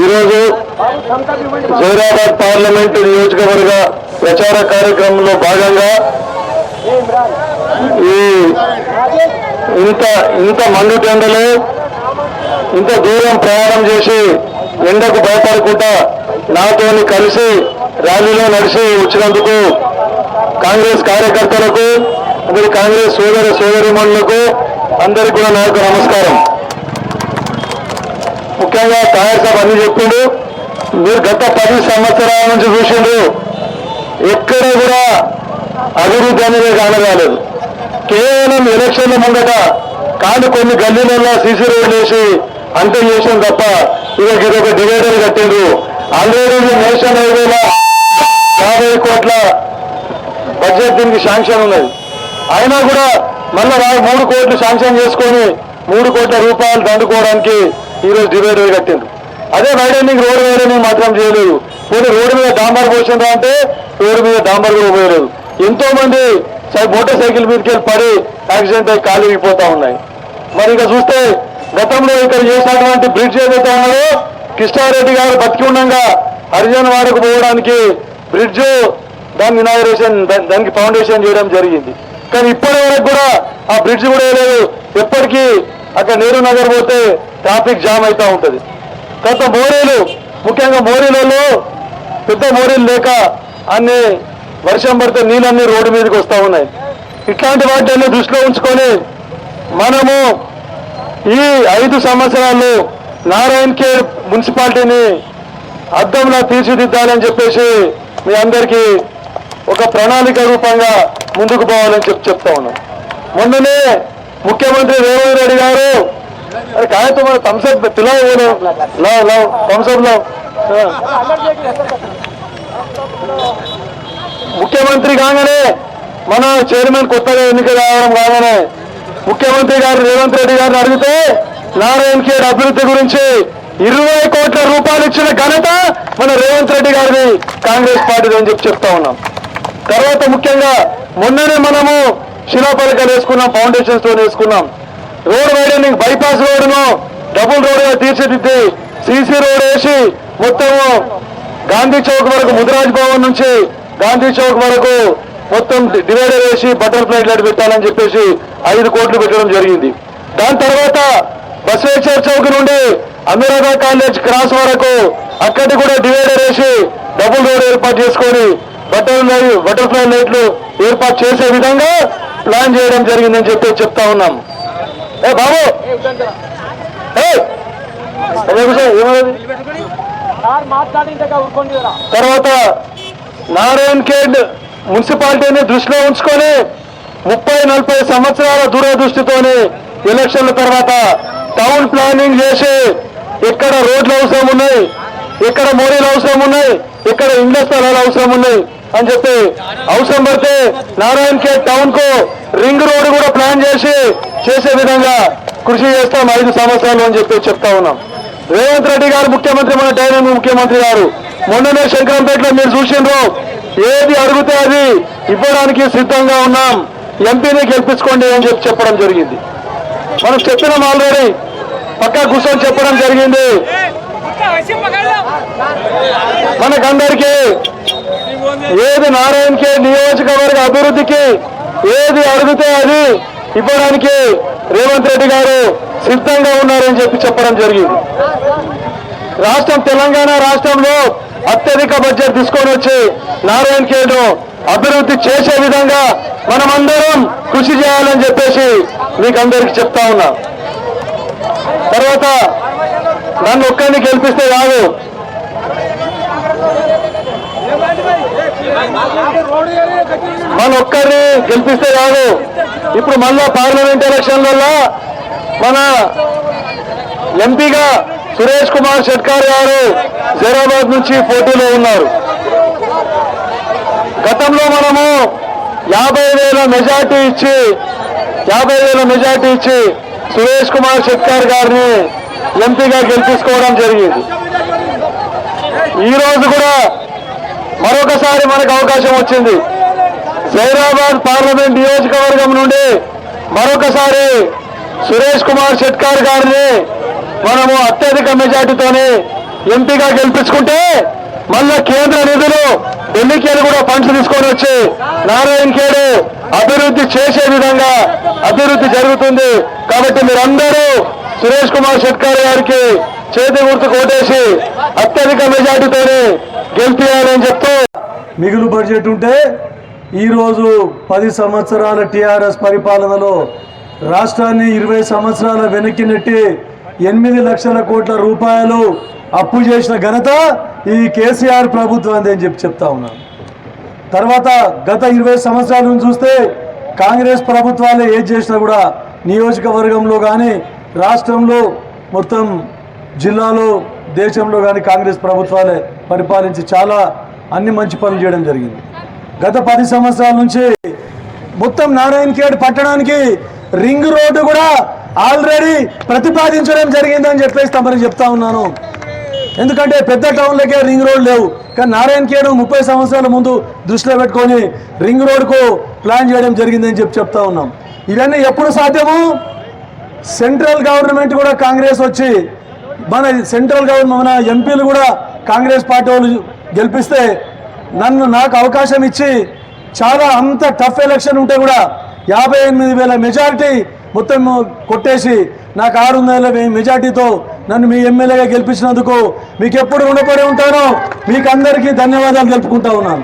ఈరోజు జైరాబాద్ పార్లమెంటు నియోజకవర్గ ప్రచార కార్యక్రమంలో భాగంగా ఈ ఇంత ఇంత మండు టెండలో ఇంత దూరం ప్రయాణం చేసి ఎండకు భయపడకుండా నాతోని కలిసి ర్యాలీలో నడిచి వచ్చినందుకు కాంగ్రెస్ కార్యకర్తలకు అందరి కాంగ్రెస్ సోదర సోదరిమణులకు అందరికీ కూడా నాకు నమస్కారం. విధంగా తాయర్ సాబ్ చెప్పిండు. మీరు గత పది సంవత్సరాల నుంచి చూసిండ్రు. ఎక్కడ కూడా అభివృద్ధి అనేది కానరాలేదు. కేవలం ఎలక్షన్ల ముందట కాదు కొన్ని గల్లీలలో సీసీ రోడ్లు వేసి అంతం చేసాం తప్ప ఇక ఇదొక డివైడర్ కట్టిండ్రు. ఆల్రెడీ నేషనల్ హైవేల యాభై కోట్ల బడ్జెట్ దీనికి శాంక్షన్ ఉన్నది. అయినా కూడా మళ్ళీ మూడు కోట్లు శాంక్షన్ చేసుకొని మూడు కోట్ల రూపాయలు దండుకోవడానికి ఈరోజు డివైడర్ కట్టిండ్రు. అదే వైడనింగ్ రోడ్ వైడనింగ్ మాత్రం చేయలేదు. పోనీ రోడ్డు మీద డాంబర్ పోసిండ్రా అంటే రోడ్డు మీద డాంబర్ కూడా పోయలేదు. ఎంతో మంది సై- మోటార్ సైకిల్ మీదకి వెళ్ళి పడి యాక్సిడెంట్ అయి కాలు విరిగిపోతా ఉన్నాయి. మరి ఇక చూస్తే గతంలో ఇక్కడ చేసినటువంటి బ్రిడ్జ్ ఏదైతే ఉన్నదో కృష్ణారెడ్డి గారు బతికి ఉండగా హరిజన్ వాడకు పోవడానికి బ్రిడ్జ్ దాన్ని ఇనాగరేషన్ దానికి ఫౌండేషన్ చేయడం జరిగింది. కానీ ఇప్పటి వరకు కూడా ఆ బ్రిడ్జ్ కూడా వేయలేదు ఎప్పటికీ అక్కడ నెహ్రూ నగర్ పోతే ట్రాఫిక్ జామ్ అవుతూ ఉంటుంది. తర్వాత మోరీలు ముఖ్యంగా మోరీలలో పెద్ద మోరీలు లేక అన్ని వర్షం పడితే నీళ్ళన్నీ రోడ్డు మీదకి వస్తూ ఉన్నాయి. ఇట్లాంటి వాటిని దృష్టిలో ఉంచుకొని మనము ఈ ఐదు సంవత్సరాల్లో నారాయణ్ కేర్ మున్సిపాలిటీని అద్దంలా తీర్చిదిద్దాలని చెప్పేసి మీ అందరికీ ఒక ప్రణాళిక రూపంగా ముందుకు పోవాలని చెప్పి చెప్తా ఉన్నాం. మొన్ననే ముఖ్యమంత్రి రేవంత్ రెడ్డి గారు. అరే కాదు. మన థమ్స్అప్ పిల్లలు థమ్స్అప్లో ముఖ్యమంత్రి కాగానే మన చైర్మన్ కొత్తగా ఎన్నిక కావడం కాగానే ముఖ్యమంత్రి గారు రేవంత్ రెడ్డి గారిని అడిగితే నారాయణ్ ఖేడ్ అభివృద్ధి గురించి ఇరవై కోట్ల రూపాయలు ఇచ్చిన ఘనత మన రేవంత్ రెడ్డి గారిని కాంగ్రెస్ పార్టీ అని చెప్పి చెప్తా ఉన్నాం. తర్వాత ముఖ్యంగా మొన్ననే మనము శిలాపలకలు వేసుకున్నాం ఫౌండేషన్స్తో వేసుకున్నాం. రోడ్ వైడనింగ్ బైపాస్ రోడ్డును డబుల్ రోడ్డుగా తీర్చిదిద్ది. సీసీ రోడ్ వేసి మొత్తము గాంధీ చౌక్ వరకు ముదిరాజ్ భవన్ నుంచి గాంధీ చౌక్ వరకు మొత్తం డివైడర్ వేసి బటర్ఫ్లై లైట్ పెట్టాలని చెప్పేసి ఐదు కోట్లు పెట్టడం జరిగింది. దాని తర్వాత బసవేశ్వర్ చౌక్ నుండి అమీరాబాద్ కాలేజ్ క్రాస్ వరకు అక్కడి కూడా డివైడర్ వేసి డబుల్ రోడ్ ఏర్పాటు చేసుకొని బటర్ బటర్ఫ్లై లైట్లు ఏర్పాటు చేసే విధంగా ప్లాన్ చేయడం జరిగిందని చెప్పి చెప్తా ఉన్నాం. ఏ బాబు! తర్వాత నారాయణ్ ఖేడ్ మున్సిపాలిటీని దృష్టిలో ఉంచుకొని ముప్పై నలభై సంవత్సరాల దూరదృష్టితోని ఎలక్షన్ల తర్వాత టౌన్ ప్లానింగ్ చేసి ఎక్కడ రోడ్లు అవసరం ఉన్నాయి ఎక్కడ మోరీలు అవసరం ఉన్నాయి ఎక్కడ ఇండ్ల స్థలాలు అవసరం ఉన్నాయి అని చెప్పి అవసరం పడితే నారాయణ్ ఖేడ్ టౌన్కు రింగ్ రోడ్ కూడా ప్లాన్ చేసి చేసే విధంగా కృషి చేస్తాం ఐదు సంవత్సరాలు అని చెప్పి చెప్తా ఉన్నాం. రేవంత్ రెడ్డి గారు ముఖ్యమంత్రి మన డైనమిక్ ముఖ్యమంత్రి గారు. మొన్ననే శంకరంపేటలో మీరు చూసిండ్రు. ఏది అడిగితే అది ఇవ్వడానికి సిద్ధంగా ఉన్నాం. ఎంపీని గెలిపించుకోండి అని చెప్పి చెప్పడం జరిగింది. మనం చెప్పినాం ఆల్రెడీ. పక్కా కూర్చొని చెప్పడం జరిగింది. మనకందరికీ ఏది నారాయణ కే నియోజకవర్గ అభివృద్ధికి ఏది అడిగితే అది ఇవ్వడానికి రేవంత్ రెడ్డి గారు సిద్ధంగా ఉన్నారని చెప్పి చెప్పడం జరిగింది. రాష్ట్రం తెలంగాణ రాష్ట్రంలో అత్యధిక బడ్జెట్ తీసుకొని వచ్చి నారాయణ కేను అభివృద్ధి చేసే విధంగా మనమందరం కృషి చేయాలని చెప్పేసి మీకు అందరికీ చెప్తా ఉన్నా. తర్వాత నన్ను ఒక్కరిని గెలిపిస్తే కాదు మన ఒక్కరిని గెలిపిస్తే కాదు ఇప్పుడు మళ్ళా పార్లమెంట్ ఎలక్షన్లలో మన ఎంపీగా సురేష్ కుమార్ షెట్కార్ గారు జైరాబాద్ నుంచి పోటీలో ఉన్నారు. గతంలో మనము యాభై వేల మెజార్టీ ఇచ్చి యాభై వేల మెజార్టీ ఇచ్చి సురేష్ కుమార్ షెట్కార్ గారిని ఎంపీగా గెలిపించుకోవడం జరిగింది. ఈరోజు కూడా మరొకసారి మనకు అవకాశం వచ్చింది. జైరాబాద్ పార్లమెంట్ నియోజకవర్గం నుండి మరొకసారి సురేష్ కుమార్ షెట్కార్ గారిని మనము అత్యధిక మెజార్టీతోనే ఎంపీగా గెలిపించుకుంటే మళ్ళా కేంద్ర నిధులు ఎన్నికలు కూడా ఫండ్స్ తీసుకొని వచ్చి నారాయణ ఖేడు అభివృద్ధి చేసే విధంగా అభివృద్ధి జరుగుతుంది. కాబట్టి మీరందరూ సురేష్ కుమార్ షెట్కార్ గారికి చేతి గుర్తు కోటేసి అత్యధిక మెజార్టీతోనే గెలిపియాలని చెప్తూ మిగులు బడ్జెట్ ఉంటే ఈరోజు పది సంవత్సరాల టీఆర్ఎస్ పరిపాలనలో రాష్ట్రాన్ని ఇరవై సంవత్సరాల వెనక్కి నెట్టి ఎనిమిది లక్షల కోట్ల రూపాయలు అప్పు చేసిన ఘనత ఈ కేసీఆర్ ప్రభుత్వం అని చెప్పి చెప్తా ఉన్నాను తర్వాత గత ఇరవై సంవత్సరాల నుంచి చూస్తే కాంగ్రెస్ ప్రభుత్వాలే ఏది చేసినా కూడా నియోజకవర్గంలో కానీ రాష్ట్రంలో మొత్తం జిల్లాలో దేశంలో కానీ కాంగ్రెస్ ప్రభుత్వాలే పరిపాలించి చాలా అన్ని మంచి పనులు చేయడం జరిగింది. గత పది సంవత్సరాల నుంచి మొత్తం నారాయణ ఖేడ్ పట్టణానికి రింగ్ రోడ్డు కూడా ఆల్రెడీ ప్రతిపాదించడం జరిగిందని చెప్పేసి తమరికి చెప్తా ఉన్నాను. ఎందుకంటే పెద్ద టౌన్లకే రింగ్ రోడ్ లేవు. కానీ నారాయణ ఖేడ్ ముప్పై సంవత్సరాల ముందు దృష్టిలో పెట్టుకొని రింగ్ రోడ్కు ప్లాన్ చేయడం జరిగిందని చెప్పి చెప్తా ఉన్నాం. ఇవన్నీ ఎప్పుడు సాధ్యము సెంట్రల్ గవర్నమెంట్ కూడా కాంగ్రెస్ వచ్చి మన సెంట్రల్ గవర్నమెంట్ మన ఎంపీలు కూడా కాంగ్రెస్ పార్టీ వాళ్ళు గెలిపిస్తే నన్ను నాకు అవకాశం ఇచ్చి చాలా అంత టఫ్ ఎలక్షన్ ఉంటే కూడా యాభై ఎనిమిది వేల మెజారిటీ మొత్తం కొట్టేసి నాకు ఆరు వందల మెజార్టీతో నన్ను మీ ఎమ్మెల్యేగా గెలిపించినందుకు మీకు ఎప్పుడు రుణపడి ఉంటానో మీకు అందరికీ ధన్యవాదాలు తెలుపుకుంటా ఉన్నాను.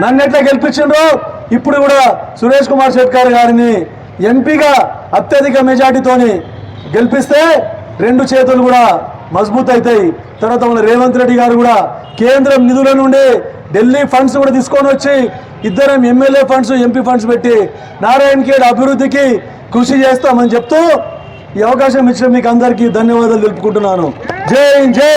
నన్ను ఎట్లా గెలిపించిండ్రో ఇప్పుడు కూడా సురేష్ కుమార్ శెట్కర్ గారిని ఎంపీగా అత్యధిక మెజార్టీతోని గెలిపిస్తే రెండు చేతులు కూడా మజబూత్ అవుతాయి. తర్వాత మన రేవంత్ రెడ్డి గారు కూడా కేంద్రం నిధుల నుండి ఢిల్లీ ఫండ్స్ కూడా తీసుకొని వచ్చి ఇద్దరం ఎమ్మెల్యే ఫండ్స్ ఎంపీ ఫండ్స్ పెట్టి నారాయణ ఖేడ్ అభివృద్ధికి కృషి చేస్తామని చెప్తూ ఈ అవకాశం ఇచ్చిన మీకు అందరికీ ధన్యవాదాలు తెలుపుకుంటున్నాను. జై జై